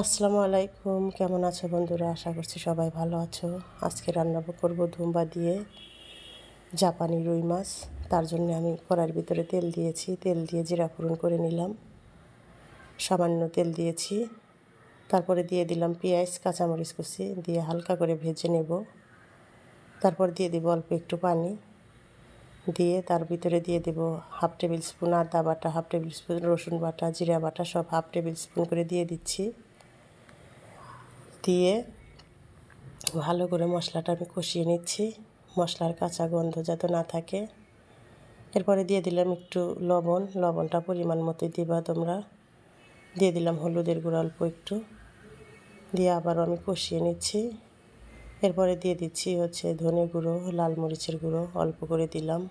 আসসালামু আলাইকুম। কেমন আছো বন্ধুরা? আশা করছি সবাই ভালো আছো। আজকে রান্না করব ধুম্বা দিয়ে জাপানি রুই মাছ। তার জন্য আমি কড়াইয়ের ভিতরে তেল দিয়েছি। তেল দিয়ে জিরা ফোড়ন করে নিলাম। সামান্য তেল দিয়েছি। তারপরে দিয়ে দিলাম পেঁয়াজ, কাঁচামরিচ কুচি দিয়ে হালকা করে ভেজে নেব। তারপর দিয়ে দিব অল্প একটু পানি। দিয়ে তার ভিতরে দিয়ে দেব হাফ টেবিল স্পুন আদা বাটা, হাফ টেবিল স্পুন রসুন বাটা, জিরা বাটা, সব হাফ টেবিল স্পুন করে দিয়ে দিচ্ছি। দিয়ে ভালো করে মশলাটা আমি কষিয়ে নিচ্ছি। মশলার কাঁচা গন্ধ যাতে না থাকে। এরপরে দিয়ে দিলাম একটু লবণ। লবণটা পরিমাণ মতোই দিবা তোমরা। দিয়ে দিলাম হলুদের গুঁড়ো অল্প একটু। দিয়ে আবারও আমি কষিয়ে নিচ্ছি। এরপরে দিয়ে দিচ্ছি হচ্ছে ধনে গুঁড়ো, লাল মরিচের গুঁড়ো অল্প করে দিলাম।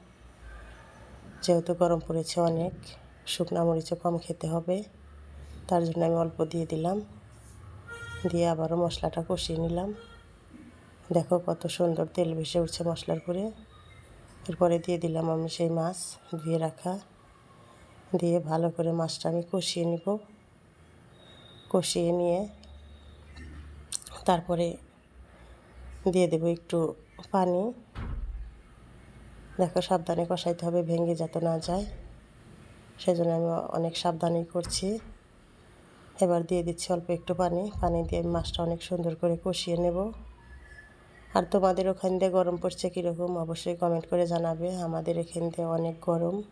যেহেতু গরম পড়েছে অনেক, শুকনো মরিচও কম খেতে হবে। তার জন্য আমি অল্প দিয়ে দিলাম। দিয়ে আবারও মশলাটা কষিয়ে নিলাম। দেখো কত সুন্দর তেল ভেসে উঠছে মশলার করে এরপরে দিয়ে দিলাম আমি সেই মাছ ধুয়ে রাখা। দিয়ে ভালো করে মাছটা আমি কষিয়ে নিব। কষিয়ে নিয়ে তারপরে দিয়ে দেবো একটু পানি। দেখো সাবধানে কষাইতে হবে, ভেঙে যাতে না যায়। সেজন্য আমি অনেক সাবধানেই করছি। এবার দিয়ে দিচ্ছি অল্প একটু পানি। পানি দিয়ে আমি মাছটা অনেক সুন্দর করে কষিয়ে নেব। আর তোমাদের ওখান দিয়ে গরম পড়ছে কীরকম অবশ্যই কমেন্ট করে জানাবে। আমাদের এখান দিয়ে অনেক গরম।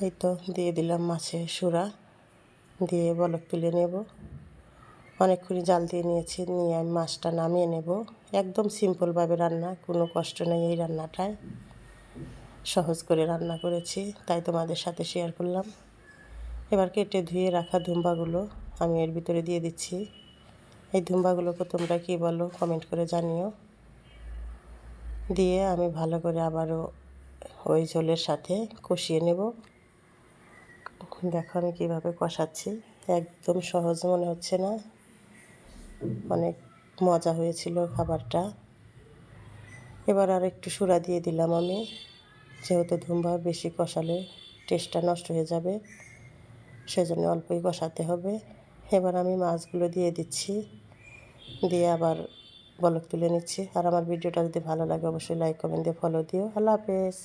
এই তো দিয়ে দিলাম মাছের সুরা। দিয়ে বলক তুলে নেব। অনেকক্ষণই জাল দিয়ে নিয়েছি, নিয়ে আমি মাছটা নামিয়ে নেব। একদম সিম্পলভাবে রান্না, কোনো কষ্ট নেই এই রান্নাটায়। সহজ করে রান্না করেছি, তাই তোমাদের সাথে শেয়ার করলাম। এবার কেটে ধুয়ে রাখা ধুম্বাগুলো আমি এর ভিতরে দিয়ে দিচ্ছি। এই ধুম্বাগুলোকে তোমরা কী বলো কমেন্ট করে জানিও। দিয়ে আমি ভালো করে আবারও ওই ঝোলের সাথে কষিয়ে নেব। দেখো আমি কীভাবে কষাচ্ছি, একদম সহজ মনে হচ্ছে না। অনেক মজা হয়েছিল খাবারটা। এবার আর একটু সুরা দিয়ে দিলাম আমি, যেহেতু ধুম্বা বেশি কষালে টেস্টটা নষ্ট হয়ে যাবে। সেজন্য অল্পই বসাতে হবে। এবার আমি মাছগুলো দিয়ে দিচ্ছি। দিয়ে আবার বলক তুলে নিচ্ছি। আর আমার ভিডিওটা যদি ভালো লাগে, অবশ্যই লাইক কমেন্ট দিয়ে ফলো দিও। আল্লাহ হাফেজ।